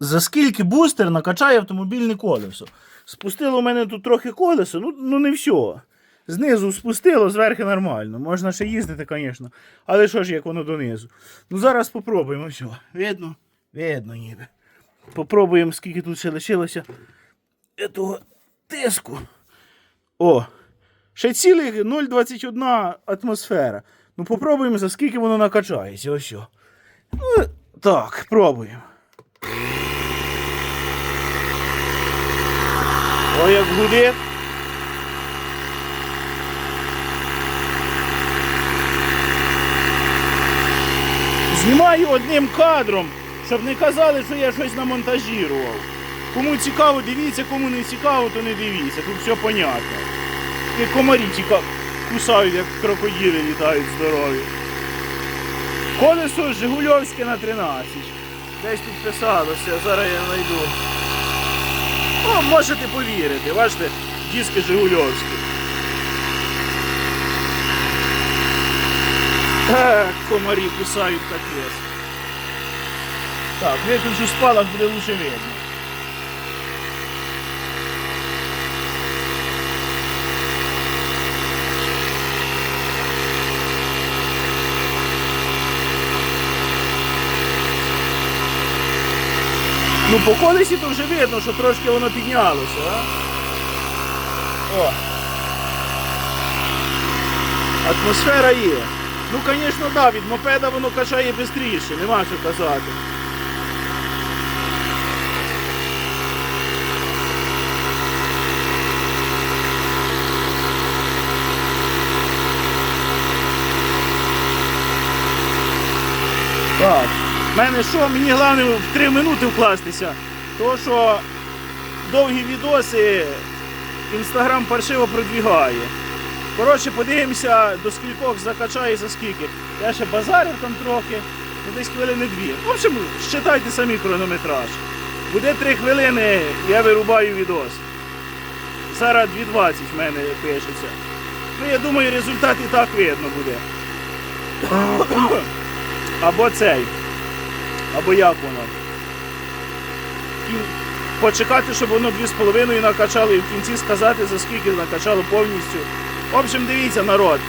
за скільки бустер накачає автомобільне колесо. Спустило у мене тут трохи колесо, ну, ну не все. Знизу спустило, зверху нормально. Можна ще їздити, звісно. Але що ж, як воно донизу. Ну зараз попробуємо все. Видно? Видно ніби. Попробуємо, скільки тут ще лишилося этого тиску. О, ще цілих 0,21 атмосфера. Ну попробуємо, за скільки воно накачається. Ось. Ну, так, пробуємо. Ой, як гудить. Знімаю одним кадром, щоб не казали, що я щось намонтажірував. Кому цікаво, дивіться, кому не цікаво, то не дивіться. Тут все понятно. І комарі ціка... кусають, як крокодили літають здорові. Колесо Жигульовське на 13. Десь тут писалося, зараз я знайду. О, можете повірити, бачите, диски Жигульовські. Комарі кусають капець. Так, виключу спалах, буде лучше видно. Ну, по колесі то вже видно, що трошки воно піднялося? О. Атмосфера є. Ну, звісно, да, від мопеда воно качає швидше, нема що казати. Так. В мене що, мені головне в 3 минути вкластися. То що довгі відоси інстаграм паршиво продвігає. Коротше, подивимося, до скількох закачає за скільки. Я ще базарив там трохи, ну десь хвилини дві. В общем, считайте самі хронометраж. Буде 3 хвилини, я вирубаю відос. Зараз 2.20 в мене пишеться. Ну, я думаю, результат і так видно буде. Або цей. Або як воно. Почекати, щоб воно 2,5 накачало і в кінці сказати, за скільки накачало повністю. В общем, дивіться, народ.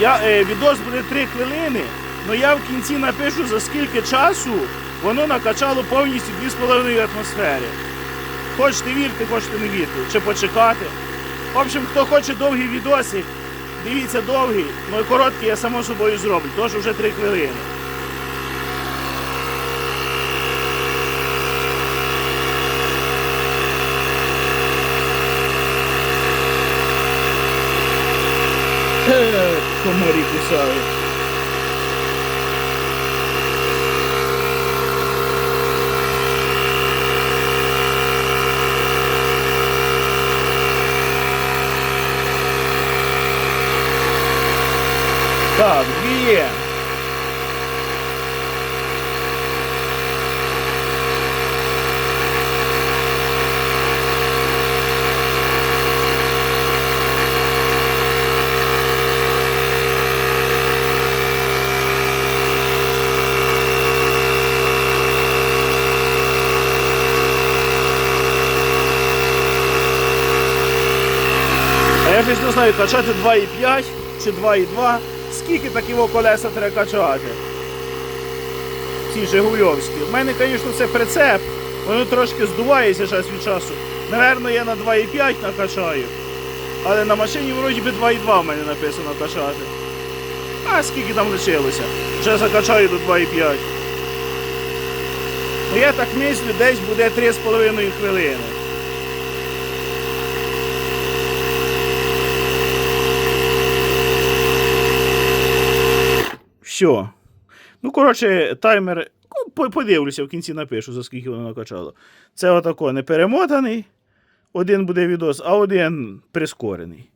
Я, е, відос буде 3 хвилини, але я в кінці напишу, за скільки часу воно накачало повністю 2,5 атмосфери. Хочете вірте, хочете не вірте, чи почекати. В общем, хто хоче довгі відоси, дивіться довгі, ну і короткі я само собою зроблю, тож вже 3 хвилини. Е, Комарі кусають. Так, дві є. Я не знаю, качати 2,5 чи 2,2. Скільки такі во колеса треба качати? Ці Жигульовські. У мене, звісно, це прицеп. Воно трошки здувається час від часу. Наверно, я на 2,5 накачаю. Але на машині вроді би 2,2 в мене написано качати. А скільки там лишилося? Вже закачаю до 2,5. Ну я так мислю, десь буде 3,5 хвилини. Все. Ну, коротше, таймер. ну, Подивлюся, в кінці напишу, за скільки воно накачало. Це отако не перемотаний. Один буде відос, а один прискорений.